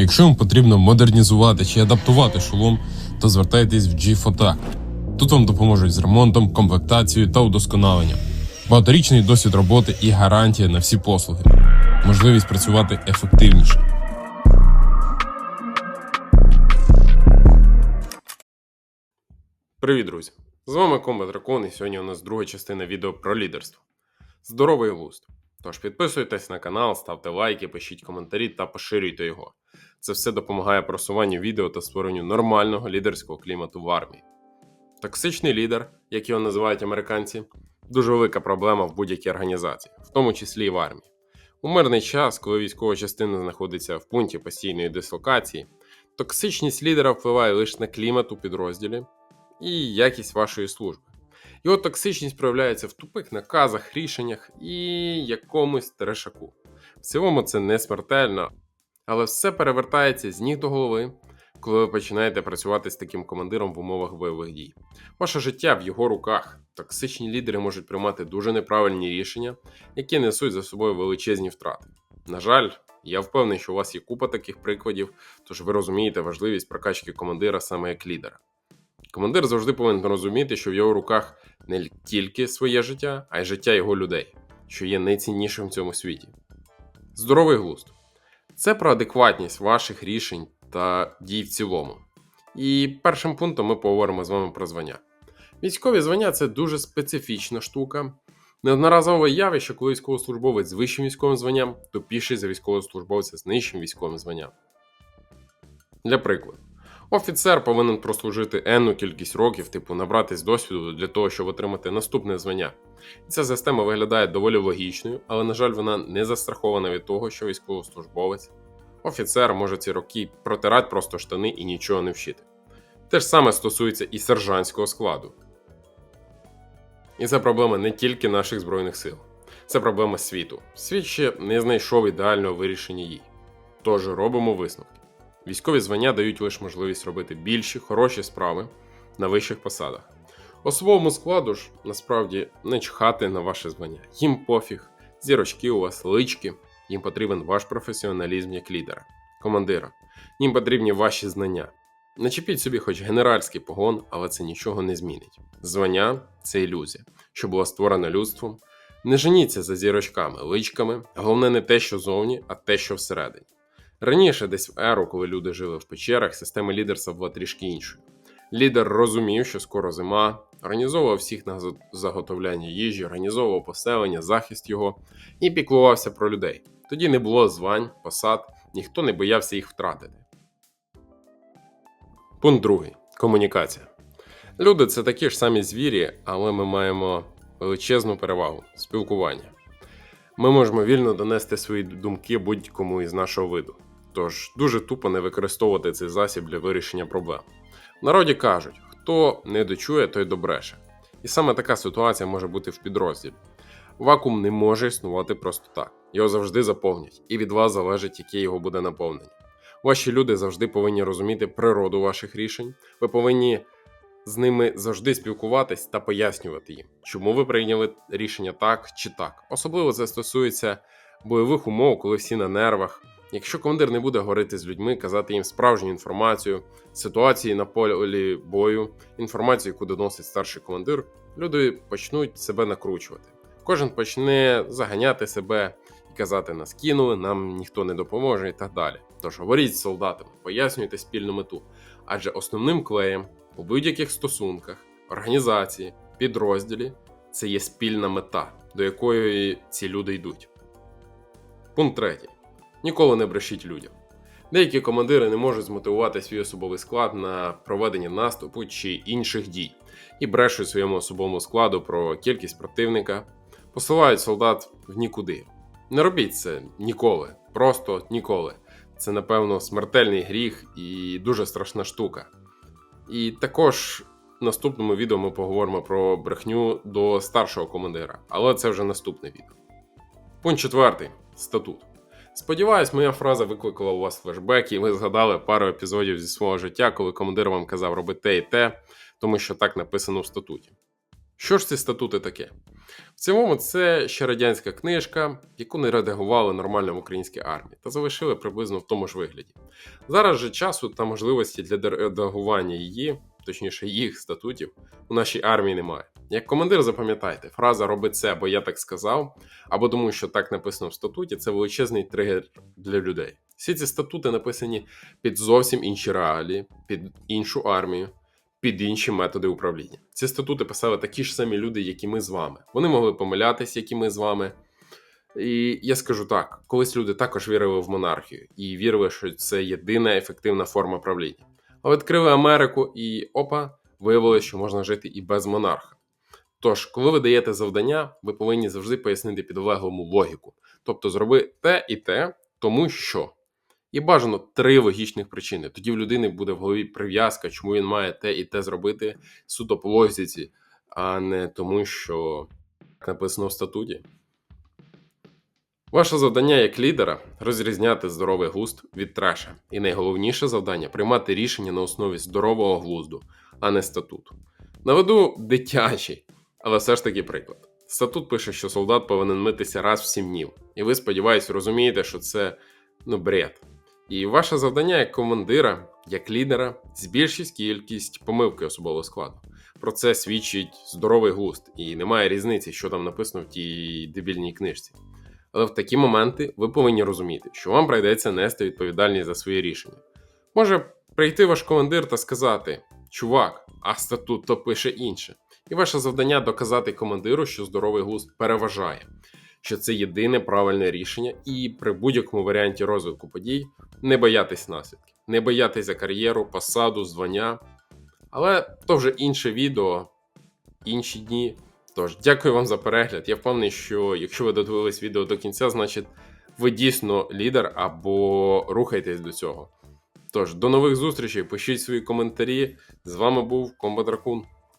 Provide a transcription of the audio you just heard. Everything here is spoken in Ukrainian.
Якщо вам потрібно модернізувати чи адаптувати шолом, то звертайтесь в G-Fotac. Тут вам допоможуть з ремонтом, комплектацією та удосконаленням. Багаторічний досвід роботи і гарантія на всі послуги. Можливість працювати ефективніше. Привіт, друзі! З вами Комбат Дракон, і сьогодні у нас друга частина відео про лідерство. Здоровий глузд. Тож підписуйтесь на канал, ставте лайки, пишіть коментарі та поширюйте його. Це все допомагає просуванню відео та створенню нормального лідерського клімату в армії. Токсичний лідер, як його називають американці, дуже велика проблема в будь-якій організації, в тому числі і в армії. У мирний час, коли військова частина знаходиться в пункті постійної дислокації, токсичність лідера впливає лише на клімат у підрозділі і якість вашої служби. Його токсичність проявляється в тупих наказах, рішеннях і якомусь трешаку. В цілому це не смертельно, але все перевертається з ніг до голови, коли ви починаєте працювати з таким командиром в умовах бойових дій. Ваше життя в його руках. Токсичні лідери можуть приймати дуже неправильні рішення, які несуть за собою величезні втрати. На жаль, я впевнений, що у вас є купа таких прикладів, тож ви розумієте важливість прокачки командира саме як лідера. Командир завжди повинен розуміти, що в його руках не тільки своє життя, а й життя його людей, що є найціннішим в цьому світі. Здоровий глузд це про адекватність ваших рішень та дій в цілому. І першим пунктом ми поговоримо з вами про звання. Військові звання це дуже специфічна штука. Неодноразове явище, коли військовослужбовець з вищим військовим званням то піший за військовослужбовця з нижчим військовим званням. Для прикладу, офіцер повинен прослужити енну кількість років, типу набратись досвіду для того, щоб отримати наступне звання. Ця система виглядає доволі логічною, але, на жаль, вона не застрахована від того, що військовослужбовець, офіцер може ці роки протирати просто штани і нічого не вчити. Те ж саме стосується і сержантського складу. І це проблема не тільки наших Збройних сил, це проблема світу. Світ ще не знайшов ідеального вирішення їй. Тож робимо висновки. Військові звання дають лише можливість робити більші, хороші справи на вищих посадах. Особовому складу ж насправді не чхати на ваше звання. Їм пофіг, зірочки у вас лички, їм потрібен ваш професіоналізм як лідера, командира. Їм потрібні ваші знання. Начепіть собі хоч генеральський погон, але це нічого не змінить. Звання це ілюзія, що була створена людством. Не женіться за зірочками, личками, головне не те, що зовні, а те, що всередині. Раніше, десь в еру, коли люди жили в печерах, система лідерства була трішки іншою. Лідер розумів, що скоро зима, організовував всіх на заготовляння їжі, організовував поселення, захист його і піклувався про людей. Тоді не було звань, посад, ніхто не боявся їх втратити. Пункт другий комунікація. Люди це такі ж самі звірі, але ми маємо величезну перевагу спілкування. Ми можемо вільно донести свої думки будь-кому із нашого виду. Тож дуже тупо не використовувати цей засіб для вирішення проблем. В народі кажуть, хто не дочує, той добреше. І саме така ситуація може бути в підрозділі. Вакуум не може існувати просто так. Його завжди заповнять, і від вас залежить, яке його буде наповнення. Ваші люди завжди повинні розуміти природу ваших рішень. Ви повинні з ними завжди спілкуватись та пояснювати їм, чому ви прийняли рішення так чи так. Особливо це стосується бойових умов, коли всі на нервах. Якщо командир не буде говорити з людьми, казати їм справжню інформацію, ситуації на полі бою, інформацію, яку доносить старший командир, люди почнуть себе накручувати. Кожен почне заганяти себе і казати, нас кинули, нам ніхто не допоможе і так далі. Тож говоріть з солдатами, пояснюйте спільну мету. Адже основним клеєм у будь-яких стосунках, організації, підрозділі це є спільна мета, до якої ці люди йдуть. Пункт третій. Ніколи не брешіть людям. Деякі командири не можуть змотивувати свій особовий склад на проведення наступу чи інших дій і брешуть своєму особовому складу про кількість противника, посилають солдат в нікуди. Не робіть це ніколи, просто ніколи. Це, напевно, смертельний гріх і дуже страшна штука. І також в наступному відео ми поговоримо про брехню до старшого командира, але це вже наступне відео. Пункт четвертий статут. Сподіваюсь, моя фраза викликала у вас флешбеки, і ви згадали пару епізодів зі свого життя, коли командир вам казав робити те і те, тому що так написано в статуті. Що ж ці статути таке? В цілому, це ще радянська книжка, яку не редагували нормально в українській армії та залишили приблизно в тому ж вигляді. Зараз же часу та можливості для редагування її, точніше їх статутів, у нашій армії немає. Як командир, запам'ятайте, фраза роби це, бо я так сказав, або тому, що так написано в статуті, це величезний тригер для людей. Всі ці статути написані під зовсім інші реалії, під іншу армію, під інші методи управління. Ці статути писали такі ж самі люди, як і ми з вами. Вони могли помилятись, як і ми з вами. І я скажу так: колись люди також вірили в монархію і вірили, що це єдина ефективна форма правління. А відкрили Америку і опа, виявилося, що можна жити і без монарха. Тож, коли ви даєте завдання, ви повинні завжди пояснити підлеглому логіку. Тобто зроби те і те, тому що. І бажано три логічних причини. Тоді в людини буде в голові прив'язка, чому він має те і те зробити суто по логіці, а не тому, що написано в статуті. Ваше завдання як лідера розрізняти здоровий глузд від треша. І найголовніше завдання приймати рішення на основі здорового глузду, а не статуту. Наведу дитячий, але все ж таки приклад. Статут пише, що солдат повинен митися раз в сім днів. І ви, сподіваюсь, розумієте, що це ну бред. І ваше завдання як командира, як лідера, збільшить кількість помилки особового складу. Про це свідчить здоровий глузд, і немає різниці, що там написано в тій дебільній книжці. Але в такі моменти ви повинні розуміти, що вам прийдеться нести відповідальність за свої рішення. Може прийти ваш командир та сказати: Чувак, а статут то пише інше. І ваше завдання доказати командиру, що здоровий глузд переважає, що це єдине правильне рішення, і при будь-якому варіанті розвитку подій не боятись наслідків, не боятись за кар'єру, посаду, звання. Але то вже інше відео, інші дні. Тож, дякую вам за перегляд. Я впевнений, що якщо ви додивились відео до кінця, значить ви дійсно лідер або рухаєтесь до цього. Тож, до нових зустрічей, пишіть свої коментарі. З вами був Комбат Ракун.